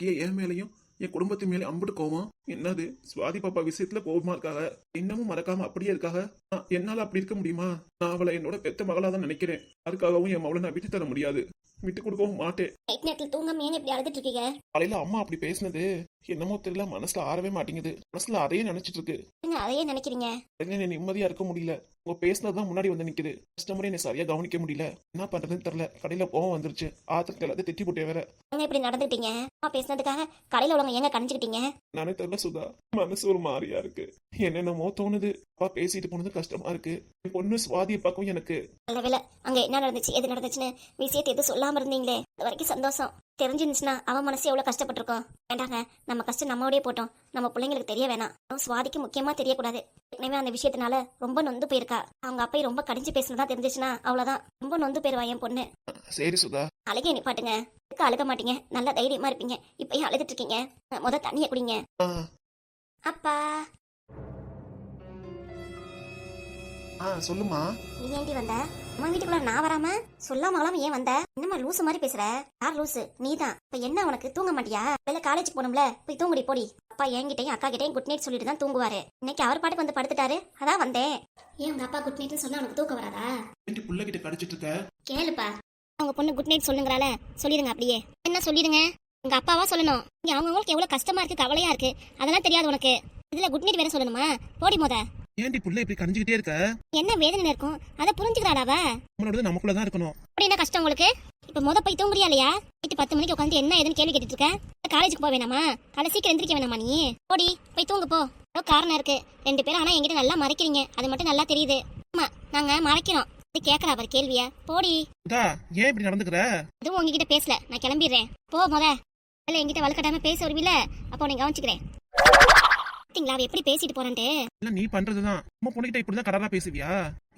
அம்மாவுக்கு என் மேலையும் என் குடும்பத்து மேலே அம்புட்டு கோவம். என்னது? சுவாதி பாப்பா விஷயத்துல கோபமா இருக்காக இன்னமும் மறக்காம அப்படியே இருக்காக? நான் என்னால அப்படி இருக்க முடியுமா? நான் அவளை என்னோட பெத்த மகளா தான் நினைக்கிறேன். அதுக்காகவும் என் மகளை நான் விட்டு தர முடியாது. விட்டு கொடுக்கவும் மாட்டேன். நைட் நேரத்தில் தூங்காம ஏன் இப்படி அழுதுட்டு இருக்கீங்க? காலையில அம்மா அப்படி பேசினது. என்னமோ தெரியல மனசுல ஆறவே மாட்டேங்குது. மனசுல அதையே நினைச்சிட்டு இருக்கு. அதையே நினைக்கிறீங்க? என்ன நிம்மதியா இருக்க முடியல. உங்க பேசினதுதான் முன்னாடி வந்து நிக்குது. கஸ்டமரை என்னை சரியா கவனிக்க முடியல. என்ன பண்றதுன்னு தெரியல. கடையில கோவம் வந்துருச்சு. ஆத்திரத்தை எல்லாத்தையும் திட்டி போட்டே வேற. இப்படி நடந்துட்டீங்க? பேசினதுக்காக கடையில உள்ளவங்க ஏங்க கணிச்சுக்கிட்டீங்க? நானே தெரியல சுதா. மனசு ஒரு மாதிரியா இருக்கு. என்னென்னமோ தோணுது. அப்பா பேசிட்டு போனது கஷ்டமா இருக்கு. பொண்ணு சுவாதியை பார்க்கவும் எனக்கு. நல்ல வேலை அங்க என்ன நடந்துச்சு? எது நடந்துச்சுன்னு விஷயத்தை எதுவும் சொல்லாம இருந்தீங்களே? அது வரைக்கும் சந்தோஷம். தெரிஞ்சிருந்துச்சுன்னா அவன் மனசு எவ்வளவு கஷ்டப்பட்டிருக்கோம். வேண்டாங்க. நம்ம கஷ்டம் நம்மோடயே போட்டோம். நம்ம பிள்ளைங்களுக்கு தெரிய வேணாம். அவன் சுவாதிக்கு முக்கியமா தெரியக்கூடாது. ஏற்கனவே அந்த விஷயத்தினால ரொம்ப நொந்து போயிருக்கா. அவங்க அப்பையும் ரொம்ப கடிஞ்சு பேசினதா தெரிஞ்சிச்சுன்னா அவ்வளவுதான். ரொம்ப நொந்து போயிருவா என் பொண்ணு. சரி சுதா. அழுகை நிப்பாட்டுங்க. அழுக மாட்டீங்க? நல்லா தைரியமா இருப்பீங்க. இப்பயும் அழுதுட்டு இருக்கீங்க? முத தண்ணிய குடிங்க. அப்பா. ஆ சொல்லுமா நீ ஏண்டி வந்த? அம்மா வீட்டுக்குள்ள நான் வராம? சொல்லாம ஏன் வந்த? என்னம்மா லூசு மாதிரி பேசுற? யார் லூசு? நீதான். இப்ப என்ன உனக்கு? தூங்க மாட்டியா? வெளில காலேஜ் போகணும்ல. போய் தூங்குடி போடி. அப்பா என்கிட்டயும் அக்கா கிட்டயும் குட் நைட் சொல்லிட்டு தான் தூங்குவாரு. இன்னைக்கு அவர் பாட்டுக்கு வந்து படுத்துட்டாரு. அதான் வந்தேன். ஏன் உங்க அப்பா குட் நைட்னு சொன்னா உனக்கு தூக்கம் வராதா? புள்ள கிட்ட கடிச்சிட்டு இருக்க. கேளுப்பா. உங்க பொண்ணு குட் நைட் சொல்லுங்கறால சொல்லிடுங்க அப்படியே. என்ன சொல்லிடுங்க உங்க அப்பாவா சொல்லணும். இங்க அவங்கவுங்களுக்கு எவ்வளவு கஷ்டமா இருக்கு கவலையா இருக்கு அதெல்லாம் தெரியாது உனக்கு. இதுல குட் நைட் வேற சொல்லணுமா? போடி மோத. ஏண்டி புள்ள இப்படி கடிஞ்சுக்கிட்டே இருக்க? என்ன வேதனை இருக்கும்? அதை புரிஞ்சுக்கிறாடாவ நம்மளோட நமக்குள்ளதான் இருக்கணும். அப்படி என்ன கஷ்டம் உங்களுக்கு? இப்ப முத போய் தூங்குறியா இல்லையா? நைட்டு பத்து மணிக்கு உட்காந்து என்ன ஏதுன்னு கேள்வி கேட்டுட்டு இருக்க. காலேஜுக்கு போக வேணாமா? காலை சீக்கிரம் எந்திரிக்க வேணாமா நீ? போடி போய் தூங்கு போ. ஏதோ காரணம் இருக்கு. ரெண்டு பேரும் ஆனா என்கிட்ட நல்லா மறைக்கிறீங்க. அது மட்டும் நல்லா தெரியுது. ஆமா நாங்க மறைக்கிறோம். இது கேக்குறா அவர் கேள்விய. போடி. சுதா ஏன் இப்படி நடந்துக்கிற? அதுவும் உங்ககிட்ட பேசல. நான் கிளம்பிடுறேன். போ முத. இல்ல என்கிட்ட வளர்க்கட்டாம பேச வருவில அப்போ உன்னை கவனிச்சுக்கிறேன். பாத்தீங்களா அவ எப்படி பேசிட்டு போறேன்ட்டு? இல்ல நீ பண்றதுதான். நம்ம பொண்ணுகிட்ட இப்படிதான் கடரா பேசுவியா?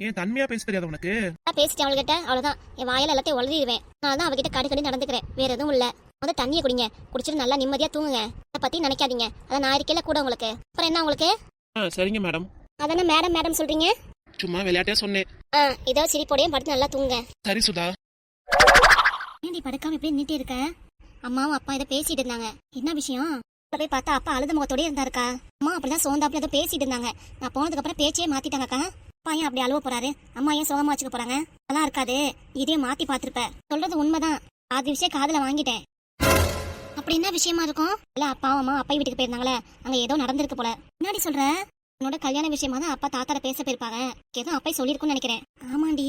ஏன் தன்மையா பேச தெரியாது உனக்கு? நான் பேசிட்டேன் அவள்கிட்ட அவ்வளவுதான். என் வாயில எல்லாத்தையும் உளறிடுவேன். நான் தான் அவகிட்ட கடி கடி நடந்துக்கிறேன். வேற எதுவும் இல்ல. முத தண்ணியை குடிங்க. குடிச்சிட்டு நல்லா நிம்மதியா தூங்குங்க. அதை பத்தி நினைக்காதீங்க. அதை நான் இருக்கல கூட உங்களுக்கு. அப்புறம் என்ன உங்களுக்கு? சரிங்க மேடம். அதானே மேடம் மேடம் சொல்றீங்க? சும்மா விளையாட்டே சொன்னேன். ஆ இதோ சிரிப்போடையும் படுத்து நல்லா தூங்குங்க. சரி சுதா. ஏண்டி படுக்காம இப்படி நின்னுட்டே இருக்க? அம்மாவும் அப்பா இதை பேசிட்டு இருந்தாங்க. என்ன விஷயம்? இப்ப போய் பார்த்தா அப்பா அழுத முகத்தோடய இருந்தாருக்கா. அம்மா அப்படிதான் சோந்தாப்புல ஏதோ பேசிட்டு இருந்தாங்க. நான் போனதுக்கு அப்புறம் பேச்சே மாத்திட்டாங்கக்கா. அப்பா ஏன் அப்படி அழுவ போறாரு? அம்மா ஏன் சோகமா வச்சுக்க போறாங்க? அதெல்லாம் இருக்காது. இதே மாத்தி பாத்திருப்ப சொல்றது உண்மைதான். பாதி விஷயம் காதுல வாங்கிட்டேன். அப்படி என்ன விஷயமா இருக்கும்? இல்ல அப்பா அம்மா அப்பா வீட்டுக்கு போயிருந்தாங்களே. அங்க ஏதோ நடந்திருக்கு போல. முன்னாடி சொல்ற? உன்னோட கல்யாண விஷயமா தான் அப்பா தாத்தாட பேச போயிருப்பாங்க. ஏதோ அப்பா சொல்லியிருக்கும்னு நினைக்கிறேன். ஆமாண்டி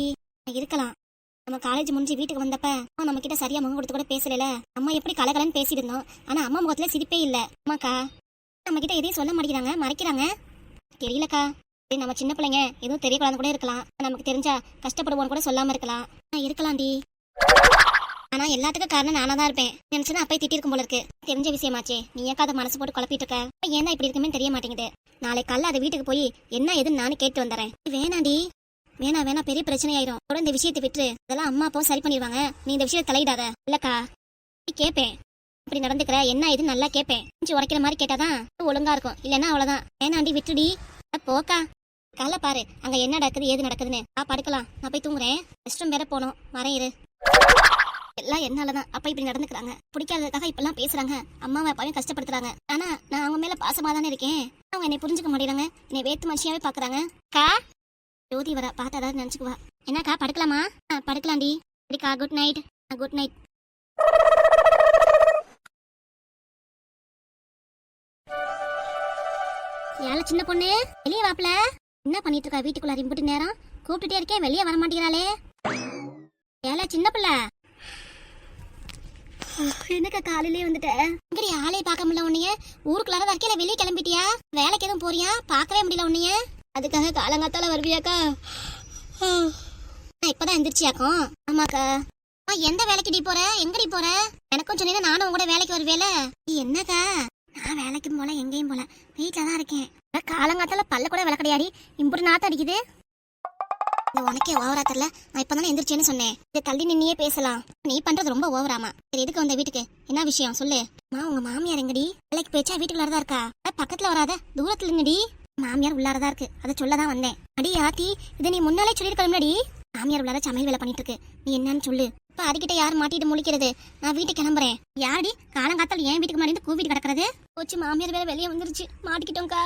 இருக்கலாம். நம்ம காலேஜ் முடிஞ்சு வீட்டுக்கு வந்தப்ப அம்மா நம்ம கிட்ட சரியா முகம் கொடுத்து கூட பேசல அம்மா எப்படி கலகலன்னு பேசிட்டு இருந்தோம். ஆனா அம்மா முகத்துல சிரிப்பே இல்ல. அம்மாக்கா நம்ம கிட்ட எதையும் சொல்ல மாட்டேங்கிறாங்க மறைக்கிறாங்க. தெரியலக்கா. நம்ம சின்ன பிள்ளைங்க எதுவும் தெரியக்கூடாது கூட இருக்கலாம். நமக்கு தெரிஞ்சா கஷ்டப்படுவோன்னு கூட சொல்லாம இருக்கலாம். இருக்கலாம் இருக்கலாம்டி ஆனா எல்லாத்துக்கும் காரணம் நானா தான் இருப்பேன். நினைச்சுன்னா அப்பயே திட்டிருக்கும் போல இருக்கு. தெரிஞ்ச விஷயமாச்சே. நீ ஏக்கா அதை மனசு போட்டு குழப்பிட்டு இருக்க. ஏன் இப்படி இருக்குமே தெரிய மாட்டேங்குது. நாளை காலைல அதை வீட்டுக்கு போய் என்ன ஏதுன்னு நானும் கேட்டு வந்துடுறேன் வேணாண்டி. வேணா வேணா பெரிய பிரச்சனை ஆயிரும் கூட இந்த விஷயத்தை விட்டு இதெல்லாம் அம்மா அப்பாவும் சரி பண்ணிடுவாங்க நீ இந்த விஷயத்தை தலையிடாத. இல்லக்கா. நீ கேப்பேன். இப்படி நடந்துக்கிற என்ன இது நல்லா கேப்பேன். கொஞ்சம் உரைக்கிற மாதிரி கேட்டாதான் ஒழுங்கா இருக்கும். இல்லைன்னா அவ்வளவுதான். வேணாண்டி விட்டுடி. போக்கா. காலைல பாரு. அங்க என்ன நடக்குது ஏது நடக்குதுன்னு. நான் படுக்கலாம். நான் போய் தூங்குறேன். ரெஸ்ட் ரூம் வேற போனோம். வரேன் இரு. எல்லாம் என்னாலதான். அப்பா இப்படி நடந்துக்கிறாங்க. பிடிக்காததுக்காக இப்பெல்லாம் பேசுறாங்க. அம்மாவை அப்பாவையும் கஷ்டப்படுத்துறாங்க. ஆனா நான் அவங்க மேல பாசமா தானே இருக்கேன். அவங்க என்னை புரிஞ்சுக்க மாட்டேங்கிறாங்க என்னை வேத்து மனுஷியாவே பாக்குறாங்க. கா? ஜோதி வரா பார்த்து ஏதாவது நினச்சிக்குவா. என்னக்கா படுக்கலாமா? ஆ படுக்கலாம்டி சரிக்கா குட் நைட் குட் நைட் ஏல சின்ன பொண்ணு வெளியே வாப்பல என்ன பண்ணிட்டு இருக்கா வீட்டுக்குள்ள இம்புட்டு நேரம்? கூப்பிட்டுட்டே இருக்கேன் வெளியே வர மாட்டேங்கிறாளே ஏல சின்ன பிள்ளை. என்னக்கா காலையிலே வந்துட்டேன் இங்கடி ஆளே பார்க்க முடியல உன்னைய? ஊருக்குள்ளார வரைக்கும் வெளியே கிளம்பிட்டியா? வேலைக்கு எதுவும் போறியா? பார்க்கவே முடியல உன்னைய. அதுக்காக காலங்காத்தால வருவியாக்கா? நான் இப்பதான் எந்திரிச்சியாக்கும் ஆமாக்கா. ஆ எந்த வேலைக்கு நீ போற? எங்கடி போற? எனக்கும் சொன்னீங்கன்னா நானும் உங்க கூட வேலைக்கு வருவேல. நீ என்னக்கா? நான் வேலைக்கும் போல எங்கேயும் போல. வீட்டில தான் இருக்கேன் காலங்காத்தால பல்ல கூட விளக்கடையாடி. இம்புட்டு நாத்தம் அடிக்குது. உனக்கே ஓவரா தெரியல? நான் இப்பதானே எந்திரிச்சேன்னு சொன்னேன். இதை தள்ளி நின்னியே பேசலாம். நீ பண்றது ரொம்ப ஓவராமா. சரி எதுக்கு வந்த வீட்டுக்கு? என்ன விஷயம்? சொல்லு. மா உங்க மாமியார் எங்கடி? வேலைக்கு போயிச்சா வீட்டுக்குள்ள தான் இருக்கா? பக்கத்துல வராத. தூரத்துல நின்னடி மாமியார் உள்ளாரதா இருக்கு. அதை சொல்லதான் வந்தேன். அடி ஆத்தி இதை நீ முன்னாலே சொல்லிருக்கணும்லடி மாமியார் உள்ளார சமையல் வேலை பண்ணிட்டு இருக்கு. நீ என்னன்னு சொல்லு. இப்ப அதுகிட்ட யார் மாட்டிட்டு முழிக்கிறது? நான் வீட்டுக்கு கிளம்புறேன். யாரடி? காலங்காத்தால ஏன் வீட்டுக்கு முன்னாடி கூவிட்டு கிடக்குறது? போச்சு மாமியார் வேற வெளியே வந்துருச்சு. மாட்டிக்கிட்டோம்க்கா.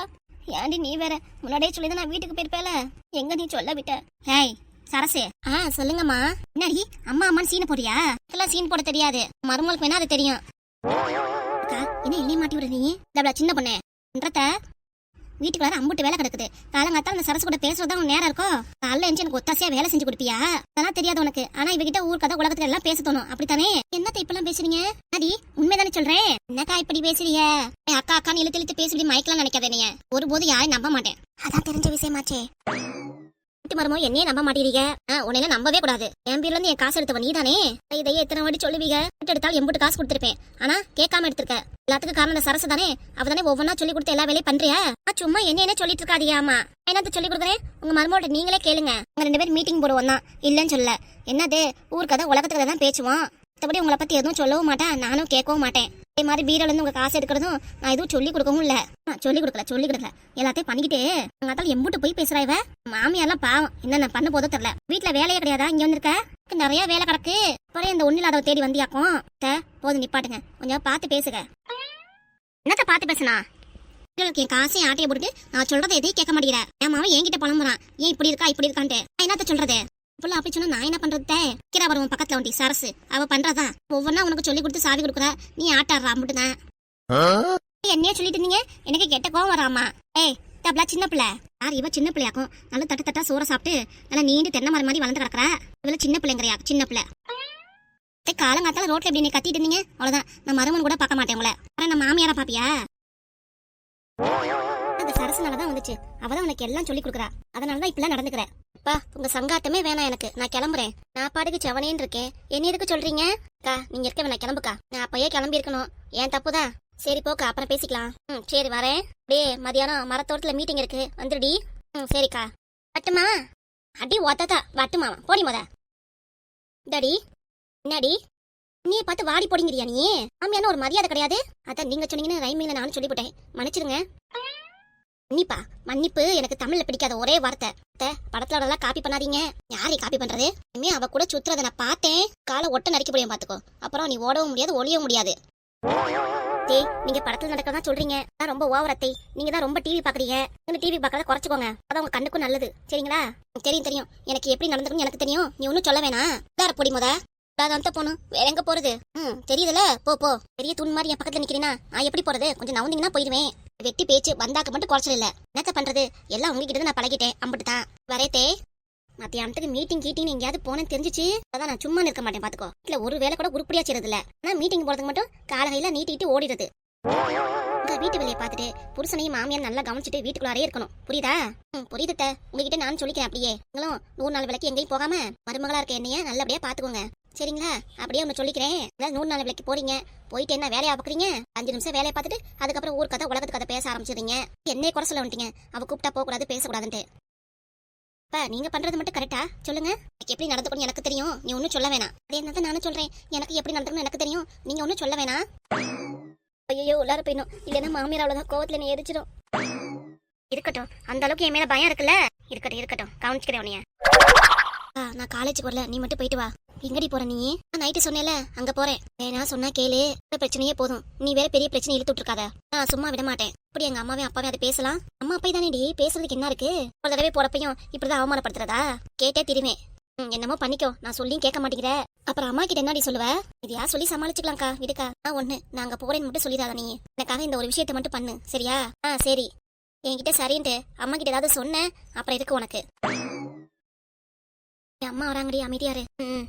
ஏன்டி நீ வேற? முன்னாடியே சொல்லி நான் வீட்டுக்கு போயிருப்பேல. எங்க நீ சொல்ல விட்ட? ஹேய் சரசு. ஆ சொல்லுங்கம்மா. என்னடி? அம்மா அம்மான்னு சீன் போறியா இதெல்லாம் சீன் போட தெரியாது. மருமகளுக்கு வேணா அது தெரியும். என்ன இல்லையே மாட்டி விடுறீங்க நீ சின்ன பொண்ணு. பண்றத வீட்டுக்குள்ளார அம்புட்டு வேலை கிடக்குது. காலங்காத்தால அந்த சரசு கூட பேசுறது உனக்கு நேரம் இருக்கோ? காலைல எஞ்சி எனக்கு ஒத்தாசியா வேலை செஞ்சு கொடுப்பியா? அதெல்லாம் தெரியாது உனக்கு. ஆனா இவகிட்ட ஊர் கதை உலகத்துல எல்லாம் பேச தோணும். அப்படித்தானே? என்னத்த இப்பெல்லாம் பேசுறீங்க? அடி உண்மைதானே சொல்றேன் என்னக்கா இப்படி பேசுறீங்க? அக்கா அக்கான்னு இழுத்து இழுத்து பேசி மயக்கலாம் நினைக்காதே நீ ஒருபோது யாரையும் நம்ப மாட்டேன். அதான் தெரிஞ்ச விஷயமாச்சே. வீட்டு மருமோ என்னையே நம்ப மாட்டேறீங்க உன்னையில நம்பவே கூடாது. என் பேர்ல இருந்து என் காசு எடுத்தவ நீதானே இதையே எத்தனை வாட்டி சொல்லுவீங்க? விட்டு எடுத்தாலும் எம்புட்டு காசு கொடுத்துருப்பேன். ஆனா கேட்காம எடுத்திருக்க. எல்லாத்துக்கும் காரணம் சரசு தானே? அவ தானே ஒவ்வொன்றா சொல்லி கொடுத்து எல்லா வேலையும் பண்றியா? சும்மா என்ன என்ன சொல்லிட்டு இருக்காதியா ஆமா என்னத்த சொல்லி கொடுக்குறேன்? உங்க மருமோட நீங்களே கேளுங்க. உங்க ரெண்டு பேரும் மீட்டிங் போடுவோம் தான் இல்லைன்னு சொல்ல என்னது? ஊர் கதை உலகத்துல தான் பேசுவோம். மற்றபடி உங்களை பத்தி எதுவும் சொல்லவும் மாட்டேன். நானும் கேட்கவும் மாட்டேன். அதே மாதிரி பீரோல இருந்து உங்க காசு எடுக்கிறதும் நான் எதுவும் சொல்லி கொடுக்கவும் இல்ல. நான் சொல்லி கொடுக்கல சொல்லி கொடுக்கல. எல்லாத்தையும் பண்ணிக்கிட்டு உங்க அத்தால எம்புட்டு போய் பேசுறா இவ. மாமியாரெல்லாம் பாவம் என்னென்ன பண்ண போதோ தெரியல. வீட்டுல வேலையே கிடையாதா? இங்க வந்திருக்க? நிறைய வேலை கிடக்கு. அப்புறம் இந்த ஒண்ணு இல்லாதவ தேடி வந்தியாக்கும். அத்தை, போதும் நிப்பாட்டுங்க. கொஞ்சம் பார்த்து பேசுங்க என்னத்த பார்த்து பேசுனா? உங்களுக்கு என் காசையும் ஆட்டையை போட்டு நான் சொல்றதை எதையும் கேட்க மாட்டேங்கிறேன் என் மாவன் என்கிட்ட பழம்புறான் ஏன் இப்படி இருக்கா இப்படி இருக்கான்ட்டு. என்னத்த சொல்றது? புள்ள அப்படி சொன்னா நான் என்ன பண்றது கிரா வருவோம் பக்கத்துல வண்டி சரசு. அவ பண்றதான் ஒவ்வொன்னா உனக்கு சொல்லி கொடுத்து சாவி கொடுக்குறா நீ ஆட்டாடுறா மட்டும்தான் என்னையே சொல்லிட்டு இருந்தீங்க? எனக்கு கெட்ட கோவம் வராமா? ஏய் தப்லா சின்ன பிள்ளை. யார் இவ சின்ன பிள்ளையாக்கும்? நல்லா தட்டு தட்டா சோற சாப்பிட்டு நல்லா நீண்டு தென்னை மரம் மாதிரி வளர்ந்து கிடக்குறா. இவள சின்ன பிள்ளைங்கறியா சின்ன பிள்ளை. காலங்காத்தால ரோட்ல இப்படி நீ கத்திட்டு இருந்தீங்க? அவ்வளவுதான். நான் மருமன் கூட பார்க்க மாட்டேன் உங்களை. ஆனா நான் மாமியாரா பாப்பியா? அந்த சரசுனாலதான் வந்துச்சு. அவதான் உனக்கு எல்லாம் சொல்லி கொடுக்குறா. அதனாலதான் இப்பெல்லாம் நடந்துக்கிறேன் அப்பா உங்க சங்காட்டமே வேணாம் எனக்கு. நான் கிளம்புறேன். நான் பாட்டுக்கு செவனேன்னு இருக்கேன். என்ன எதுக்கு சொல்றீங்க? அக்கா நீங்க இருக்க வேணாம் கிளம்புக்கா. நான் அப்பயே கிளம்பி இருக்கணும் ஏன் தப்புதான் சரி போக்கா அப்புறம் பேசிக்கலாம். ம் சரி வரேன். அப்படியே மதியானம் மரத்தோட்டத்துல மீட்டிங் இருக்கு. வந்துடுடி. ம் சரிக்கா. வட்டுமா? அடி ஒத்ததா வட்டுமா போடி மொத. டடி என்னடி? நீ பார்த்து வாடி போடிங்கிறியா நீ? ஆமியான ஒரு மரியாதை கிடையாது. அதான் நீங்க சொன்னீங்கன்னு ரைமிங்ல நானும் சொல்லிவிட்டேன் மன்னிச்சிடுங்க. மன்னிப்பா மன்னிப்பு. எனக்கு தமிழ்ல பிடிக்காத ஒரே வார்த்தை. அத்தை, படத்துல எல்லாம் காப்பி பண்ணாதீங்க. யாரை காப்பி பண்றது? இனிமே அவ கூட சுத்துறத நான் பார்த்தேன். காலை ஒட்ட நறுக்க முடியும் பாத்துக்கோ. அப்புறம் நீ ஓடவும் முடியாது ஒளியவும் முடியாது. தே நீங்க படத்துல நடக்கிறதா சொல்றீங்க. நான் ரொம்ப ஓவர் அத்தை. நீங்க தான் ரொம்ப டிவி பாக்குறீங்க. இந்த டிவி பார்க்கறத குறைச்சுக்கோங்க. அதான் உங்க கண்ணுக்கும் நல்லது. சரிங்களா? தெரியும் தெரியும். எனக்கு எப்படி நடந்துக்கணும் எனக்கு தெரியும். நீ ஒன்னும் சொல்ல வேணாம். வேற பொடி முத. அந்த போகணும் வேற எங்க போறது? ம் தெரியுதுல போ போ. பெரிய தூண் மாதிரி என் பக்கத்துல நிக்கிறீனா? நான் எப்படி போறது? கொஞ்சம் நவுந்தீங்கன்னா போயிடுவேன் வெட்டி பேச்சு வந்தாக்க மட்டும் குறைச்சல இல்ல. என்னத்த பண்றது? எல்லாம் உங்ககிட்ட தான் நான் பழகிட்டேன். அம்பிட்டு தான் வரேத்தே மத்தியானத்துக்கு மீட்டிங் கீட்டிங் எங்கேயாவது போனேன்னு தெரிஞ்சிச்சு? அதான் நான் சும்மா இருக்க மாட்டேன் பாத்துக்கோ. இல்ல ஒரு வேலை கூட உருப்படியா செய்யறது இல்ல ஆனா மீட்டிங் போறதுக்கு மட்டும் காலகையில நீட்டிட்டு ஓடிடுது உங்க வீட்டு வேலையை பார்த்துட்டு புருஷனையும் மாமியார் நல்லா கவனிச்சுட்டு வீட்டுக்குள்ளாரே இருக்கணும். புரியுதா? ம் புரியுது உங்ககிட்ட நானும் சொல்லிக்கிறேன் அப்படியே. நீங்களும் நூறு நாள் விளக்கு எங்கேயும் போகாம மருமகளா இருக்க என்னைய நல்லபடியா பாத்துக்கோங்க. சரிங்களா? அப்படியே ஒன்று சொல்லிக்கிறேன். அதாவது நூறு நாள் விலைக்கு போறீங்க. போயிட்டு என்ன வேலையா பாக்குறீங்க அஞ்சு நிமிஷம் வேலையை பார்த்துட்டு அதுக்கப்புறம் ஊர் கதை உலகத்து கதை பேச ஆரம்பிச்சிடுறீங்க. என்னைய குறை சொல்ல வந்துட்டீங்க. அவ கூப்பிட்டா போக கூடாது பேசக்கூடாதுன்ட்டு. இப்ப நீங்க பண்றது மட்டும் கரெக்டா சொல்லுங்க. எனக்கு எப்படி நடந்துக்கணும் எனக்கு தெரியும். நீ ஒன்னும் சொல்ல வேணாம். அதே என்னதான் நானும் சொல்றேன். எனக்கு எப்படி நடந்துக்கணும் எனக்கு தெரியும். நீங்க ஒன்னும் சொல்ல வேணாம். ஐயோ உள்ளார போயிடும் இல்லைன்னா மாமியார் அவ்வளோதான் கோவத்தில் நீ எரிச்சிடும் இருக்கட்டும். அந்த அளவுக்கு என் மேல பயம் இருக்குல்ல? இருக்கட்டும் இருக்கட்டும். கவனிச்சுக்கிறேன் உன்னைய. அக்கா நான் காலேஜ் வரல நீ மட்டும் போயிட்டு வா. எங்கடி போற நீ? நைட்டு சொன்னேல அங்க போறேன். வேணா சொன்னா கேளு. பிரச்சனையே போதும். நீ வேற பெரிய பிரச்சனை இழுத்து இருக்காத நான் சும்மா விட மாட்டேன். அப்படி எங்க அம்மாவே அப்பாவே அதை பேசலாம்? அம்மா அப்பா தானேடி பேசுறதுக்கு என்ன இருக்கு? ஒரு தடவை போறப்பையும் இப்படிதான் அவமானப்படுத்துறதா? கேட்டே திருவேன். என்னமோ பண்ணிக்கோ. நான் சொல்லியும் கேட்க மாட்டேங்கிற. அப்புறம் அம்மா கிட்ட என்னடி சொல்லுவ? இது யார் சொல்லி சமாளிச்சுக்கலாம்க்கா? விடுக்கா. நான் ஒண்ணு. நான் அங்க போறேன்னு மட்டும் சொல்லிடாத நீ. எனக்காக இந்த ஒரு விஷயத்தை மட்டும் பண்ணு. சரியா? ஆ சரி. என்கிட்ட சரின்ட்டு அம்மா கிட்ட ஏதாவது சொன்னேன். அப்புறம் இருக்கு உனக்கு. அம்மா வராங்கடி அமைதியாரு ம்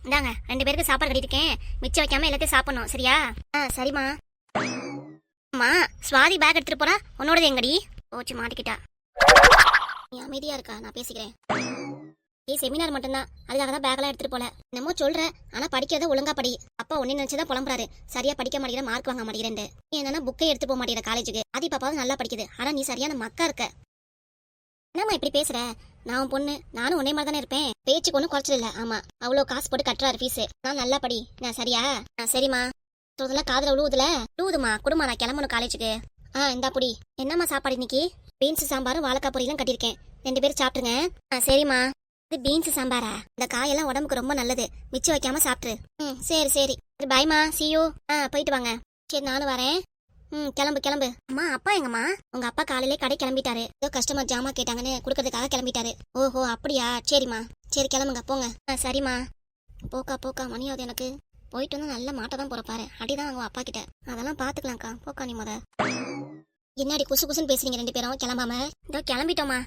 இந்தாங்க ரெண்டு பேருக்கு சாப்பாடு கட்டிருக்கேன் மிச்சம் வைக்காம எல்லாத்தையும் சாப்பிடணும் சரியா? ஆ சரிம்மா. அம்மா சுவாதி பேக் எடுத்துட்டு போறா? உன்னோடது எங்கடி? போச்சு மாட்டிக்கிட்டா. நீ அமைதியா இருக்கா? நான் பேசிக்கிறேன். ஏ செமினார் மட்டும்தான். அதுக்காக தான் பேக்கெல்லாம் எடுத்துட்டு போல. என்னமோ சொல்றேன் ஆனா படிக்கிறத ஒழுங்கா படி. அப்பா ஒன்னு நினைச்சுதான் புலம்புறாரு. சரியா படிக்க மாட்டேங்கிற மார்க் வாங்க மாட்டேங்கிறேன் நீ என்னன்னா புக்கே எடுத்து போக மாட்டேங்கிற காலேஜுக்கு ஆதி பாப்பாவும் நல்லா படிக்குது. ஆனா நீ சரியான மக்கா இருக்க. என்னம்மா இப்படி பேசுற? நான் உன் பொண்ணு. நானும் உன்னை மாதிரி தானே இருப்பேன். பேச்சுக்கு ஒன்றும் குறைச்சல் இல்லை. ஆமா. அவ்வளோ காசு போட்டு கட்டுறாரு ஃபீஸு நான் நல்லா படி. நான் சரியா? ஆ சரிம்மா. சொல்றதெல்லாம் காதில் உழுவுதுல? உழுவுதுமா குடுமா நான் கிளம்பணும் காலேஜுக்கு. ஆ இந்தா புடி. என்னம்மா சாப்பாடு இன்னைக்கு? பீன்ஸ் சாம்பாரும் வாழைக்காய் பொரியெல்லாம் கட்டியிருக்கேன். ரெண்டு பேரும் சாப்பிட்டுருங்க. ஆ சரிம்மா. இது பீன்ஸ் சாம்பாரா? இந்த காயெல்லாம் உடம்புக்கு ரொம்ப நல்லது. மிச்சம் வைக்காம சாப்பிட்ரு ம் சரி சரி. சரி பாய்மா சியூ ஆ போயிட்டு வாங்க. சரி நானும் வரேன். ம் கிளம்பு கிளம்பு. அம்மா அப்பா எங்கம்மா? உங்க அப்பா காலையிலே கடை கிளம்பிட்டாரு. ஏதோ கஸ்டமர் ஜாமா கேட்டாங்கன்னு கொடுக்கறதுக்காக கிளம்பிட்டாரு. ஓஹோ அப்படியா? சரிம்மா. சரி கிளம்புங்க போங்க. ஆ சரிம்மா. போக்கா போக்கா மணியாவது எனக்கு. போயிட்டு வந்து நல்ல மாட்டை தான் பிறப்பாரு அடிதான் அவங்க அப்பா கிட்ட. அதெல்லாம் பாத்துக்கலாம்க்கா. போக்கா நீ முத. என்னடி குசு குசுன்னு பேசுறீங்க ரெண்டு பேரும்? கிளம்பாம. இதோ கிளம்பிட்டோமா